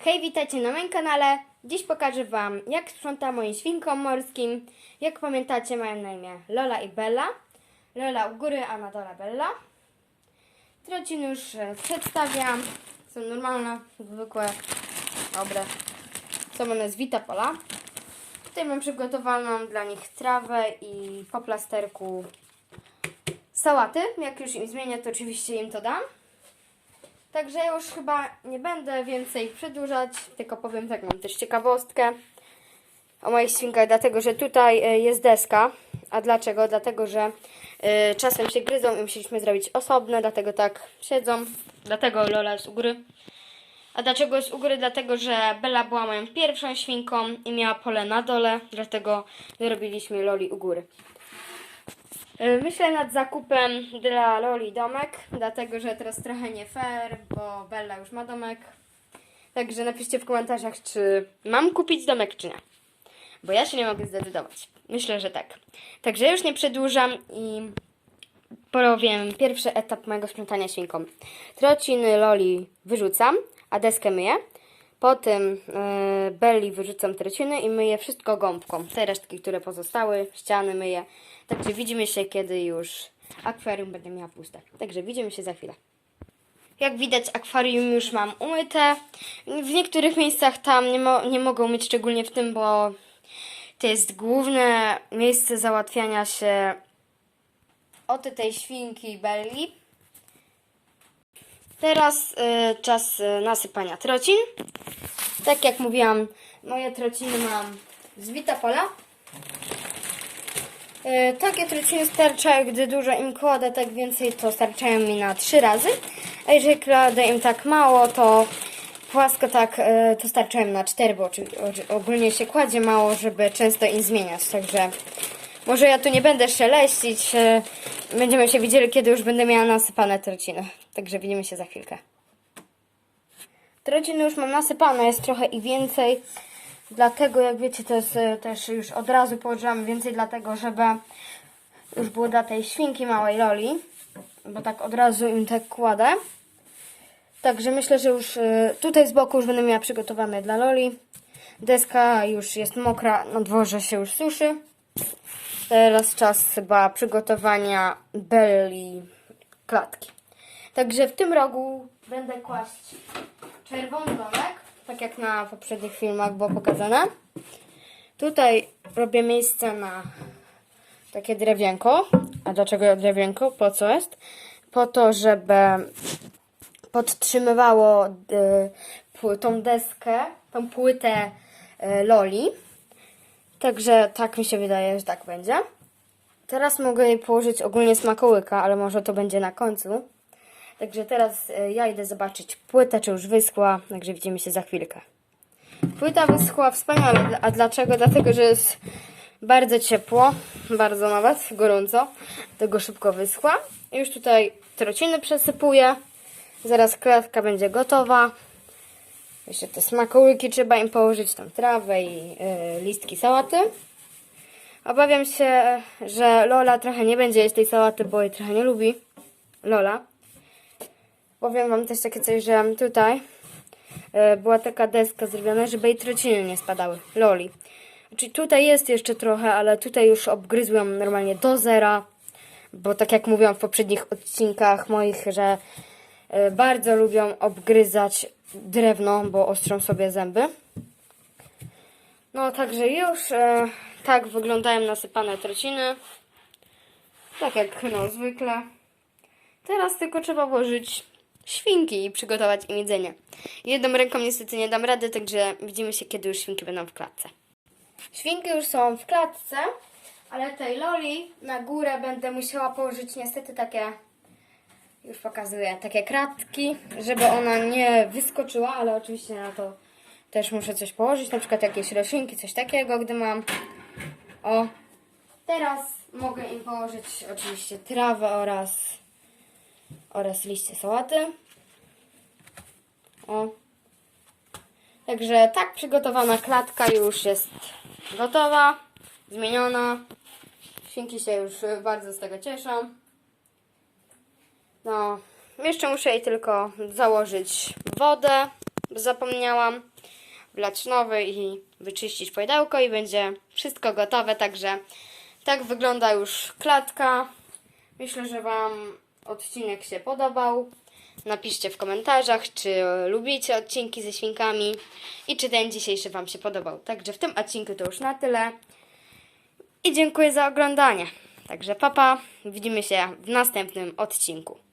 Hej, witajcie na moim kanale. Dziś pokażę Wam, jak sprzątam moim świnkom morskim. Jak pamiętacie, mają na imię Lola i Bella. Lola u góry, a na dole Bella. Trocin już e, przedstawiam. Są normalne, zwykłe, dobre. Są one z Vita Pola. Tutaj mam przygotowaną dla nich trawę i po plasterku sałaty. Jak już im zmienię, to oczywiście im to dam. Także już chyba nie będę więcej przedłużać, tylko powiem tak, mam też ciekawostkę o moich świnkach, dlatego że tutaj e, jest deska. A dlaczego? Dlatego, że e, czasem się gryzą i musieliśmy zrobić osobne, dlatego tak siedzą. Dlatego Lola jest u góry. A dlaczego jest u góry? Dlatego, że Bella była moją pierwszą świnką i miała pole na dole, dlatego zrobiliśmy Loli u góry. Y, Myślę nad zakupem dla Loli domek, dlatego że teraz trochę nie fair, bo Bella już ma domek. Także napiszcie w komentarzach, czy mam kupić domek, czy nie. Bo ja się nie mogę zdecydować. Myślę, że tak. Także już nie przedłużam i powiem pierwszy etap mojego sprzątania świnką. Trociny Loli wyrzucam, a deskę myję. Potem yy, Belli wyrzucam trociny i myję wszystko gąbką. Te resztki, które pozostały, ściany myję. Także widzimy się, kiedy już akwarium będę miała puste. Także widzimy się za chwilę. Jak widać, akwarium już mam umyte. W niektórych miejscach tam nie, mo- nie mogę umyć, szczególnie w tym, bo to jest główne miejsce załatwiania się od tej świnki Belli. Teraz y, czas y, nasypania trocin. Tak jak mówiłam, moje trociny mam z Vita Pola. Y, takie trociny starczają, gdy dużo im kładę, tak więcej to starczają mi na trzy razy. A jeżeli kładę im tak mało, to płasko tak, y, to starczają na cztery, bo oczy- oczy- ogólnie się kładzie mało, żeby często im zmieniać. Także może ja tu nie będę szeleścić. y, Będziemy się widzieli, kiedy już będę miała nasypane trociny. Także widzimy się za chwilkę. Trociny już mam nasypane, jest trochę i więcej. Dlatego, jak wiecie, to jest y, też już od razu położyłam więcej, dlatego, żeby już było dla tej świnki małej Loli. Bo tak od razu im tak kładę. Także myślę, że już y, tutaj z boku już będę miała przygotowane dla Loli. Deska już jest mokra, na dworze się już suszy. Teraz czas chyba przygotowania belli klatki. Także w tym rogu będę kłaść czerwony domek, tak jak na poprzednich filmach było pokazane. Tutaj robię miejsce na takie drewienko. A dlaczego drewienko? Po co jest? Po to, żeby podtrzymywało y, tą deskę, tą płytę y, Loli. Także tak mi się wydaje, że tak będzie. Teraz mogę jej położyć ogólnie smakołyka, ale może to będzie na końcu. Także teraz e, ja idę zobaczyć płytę, czy już wyschła. Także widzimy się za chwilkę. Płyta wyschła wspaniale. A dlaczego? Dlatego, że jest bardzo ciepło, bardzo nawet, gorąco. Tego szybko wyschła. Już tutaj trociny przesypuję. Zaraz klatka będzie gotowa. Jeszcze te smakołyki trzeba im położyć, tam trawę i y, listki sałaty. Obawiam się, że Lola trochę nie będzie jeść tej sałaty, bo jej trochę nie lubi. Lola. Powiem wam też takie coś, że tutaj y, była taka deska zrobiona, żeby jej trociny nie spadały. Loli. Czyli tutaj jest jeszcze trochę, ale tutaj już obgryzłem normalnie do zera. Bo tak jak mówiłam w poprzednich odcinkach moich, że y, bardzo lubią obgryzać drewno, bo ostrzą sobie zęby. No, także już e, tak wyglądają nasypane trociny. Tak jak no zwykle. Teraz tylko trzeba włożyć świnki i przygotować im jedzenie. Jedną ręką niestety nie dam rady, także widzimy się, kiedy już świnki będą w klatce. Świnki już są w klatce, ale tej Loli na górę będę musiała położyć niestety takie, już pokazuję, takie kratki, żeby ona nie wyskoczyła, ale oczywiście na to też muszę coś położyć, na przykład jakieś roślinki, coś takiego, gdy mam. O, teraz mogę im położyć oczywiście trawę oraz, oraz liście sałaty. O. Także tak przygotowana klatka już jest gotowa, zmieniona. Świnki się już bardzo z tego cieszą. No, jeszcze muszę jej tylko założyć wodę zapomniałam, wlać nowy i wyczyścić pojedełko i będzie wszystko gotowe, także tak wygląda już klatka. Myślę, że Wam odcinek się podobał. Napiszcie w komentarzach, czy lubicie odcinki ze świnkami i czy ten dzisiejszy Wam się podobał. Także w tym odcinku to już na tyle. I dziękuję za oglądanie. Także papa, widzimy się w następnym odcinku.